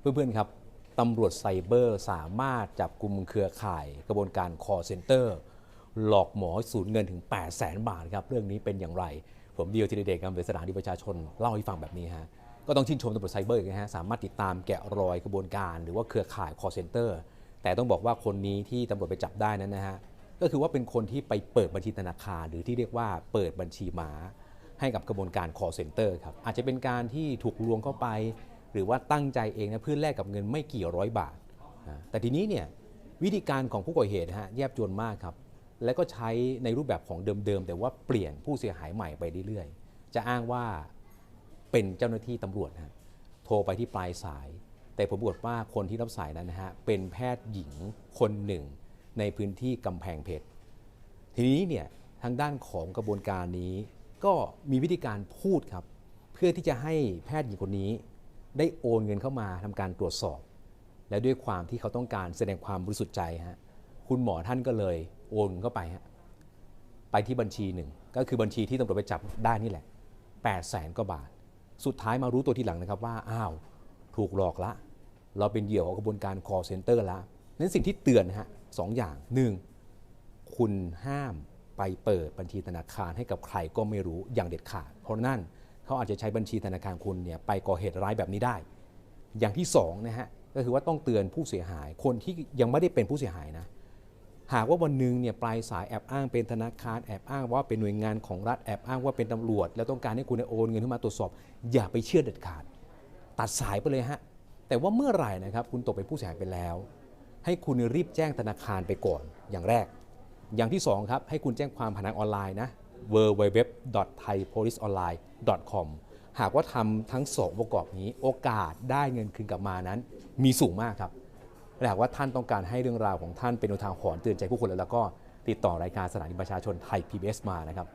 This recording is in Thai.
เพื่อนๆครับตำรวจไซเบอร์สามารถจับกลุ่มเครือข่ายกระบวนการ call center หลอกหมอสูญเงินถึง 8 0 0แสนบาทครับ เรื่องนี้เป็นอย่างไร ผมเดียวทีเด็กกับเวสถานีประชาชน เล่าให้ฟังแบบนี้ฮะก็ต้องชื่นชมตำรวจไซเบอร์นะฮะสามารถติดตามแกะรอยกระบวนการ หรือว่าเครือข่าย call center แต่ต้องบอกว่าคนนี้ที่ตำรวจไปจับได้นั้นนะฮะก็คือว่าเป็นคนที่ไปเปิดบัญชีธนาคารหรือที่เรียกว่าเปิดบัญชีม้าให้กับกระบวนการ call center ครับอาจจะเป็นการที่ถูกลวงเข้าไป หรือว่าตั้งใจเองนะเพื่อแลกกับเงินไม่กี่ร้อยบาท แต่ทีนี้เนี่ยวิธีการของผู้ก่อเหตุนะฮะแยบยลมากครับ แล้วก็ใช้ในรูปแบบของเดิมๆ แต่ว่าเปลี่ยนผู้เสียหายใหม่ไปเรื่อยๆ จะอ้างว่าเป็นเจ้าหน้าที่ตำรวจนะฮะโทรไปที่ปลายสาย แต่ผลปรากว่าคนที่รับสายนั้นนะฮะเป็นแพทย์หญิงคนหนึ่ง ในพื้นที่กำแพงเพชรทีนี้เนี่ยทางด้านของกระบวนการนี้ ก็มีวิธีการพูดครับ เพื่อที่จะให้แพทย์หญิงคนนี้ ได้โอนเงินเข้ามาทำการตรวจสอบ และด้วยความที่เขาต้องการแสดงความบริสุทธิ์ใจฮะคุณหมอท่านก็เลยโอนเข้าไปฮะไปที่บัญชีหนึ่งก็คือบัญชีที่ตำรวจไปจับได้นี่แหละ8 0 0แสนกว่าบาท สุดท้ายมารู้ตัวทีหลังนะครับว่าอ้าวถูกหลอกละ เราเป็นเหยื่อของกระบวนการ call center ละนั้นสิ่งที่เตือนนะฮะสองอย่างหนึ่งคุณห้ามไปเปิดบัญชีธนาคารให้กับใครก็ไม่รู้อย่างเด็ดขาด เพราะนั่น เขาอาจจะใช้บัญชีธนาคารคุณเนี่ยไปก่อเหตุร้ายแบบนี้ได้ อย่างที่สองนะฮะก็คือว่าต้องเตือนผู้เสียหายคนที่ยังไม่ได้เป็นผู้เสียหายนะหากว่าวันหนึ่งเนี่ยปลายสายแอบอ้างเป็นธนาคารแอบอ้างว่าเป็นหน่วยงานของรัฐแอบอ้างว่าเป็นตำรวจ แล้วต้องการให้คุณโอนเงินเข้ามาตรวจสอบ อย่าไปเชื่อเด็ดขาด ตัดสายไปเลยฮะแต่ว่าเมื่อไหร่นะครับคุณตกเป็นผู้เสียหายไปแล้ว ให้คุณรีบแจ้งธนาคารไปก่อนอย่างแรก อย่างที่สองครับให้คุณแจ้งความผ่านทางออนไลน์นะ www.thaipoliceonline.com หากว่าทำทั้งสองประกอบนี้โอกาสได้เงินคืนกลับมานั้น มีสูงมากครับและหากว่าท่านต้องการให้เรื่องราวของท่านเป็นอุทาหรณ์เตือนใจผู้คนแล้วก็ติดต่อรายการสถานีประชาชนไทย PBS มานะครับ